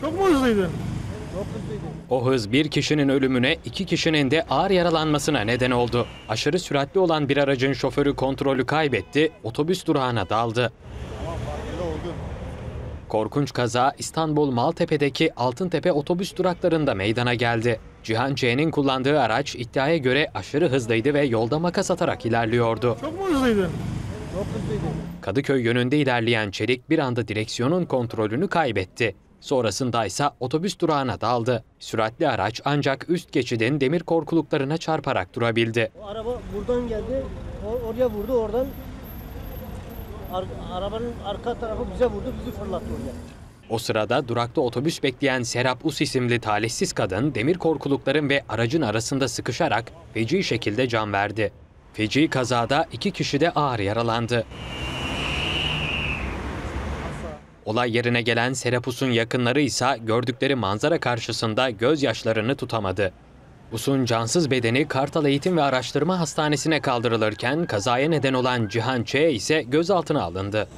Çok mu hızlıydın? O hız bir kişinin ölümüne, iki kişinin de ağır yaralanmasına neden oldu. Aşırı süratli olan bir aracın şoförü kontrolü kaybetti, otobüs durağına daldı. Korkunç kaza İstanbul Maltepe'deki Altıntepe otobüs duraklarında meydana geldi. Cihan C'nin kullandığı araç iddiaya göre aşırı hızlıydı ve yolda makas atarak ilerliyordu. Çok mu hızlıydın? Kadıköy yönünde ilerleyen Çelik bir anda direksiyonun kontrolünü kaybetti. Sonrasında ise otobüs durağına daldı. Süratli araç ancak üst geçidin demir korkuluklarına çarparak durabildi. O araba buradan geldi, o- oraya vurdu, oradan ar- arabanın arka tarafı bize vurdu, bizi fırlattı oraya. O sırada durakta otobüs bekleyen Serap Us isimli talihsiz kadın demir korkulukların ve aracın arasında sıkışarak feci şekilde can verdi. Feci kazada iki kişi de ağır yaralandı. Olay yerine gelen Serap Us'un yakınları ise gördükleri manzara karşısında gözyaşlarını tutamadı. Us'un cansız bedeni Kartal Eğitim ve Araştırma Hastanesi'ne kaldırılırken kazaya neden olan Cihan Ç ise gözaltına alındı.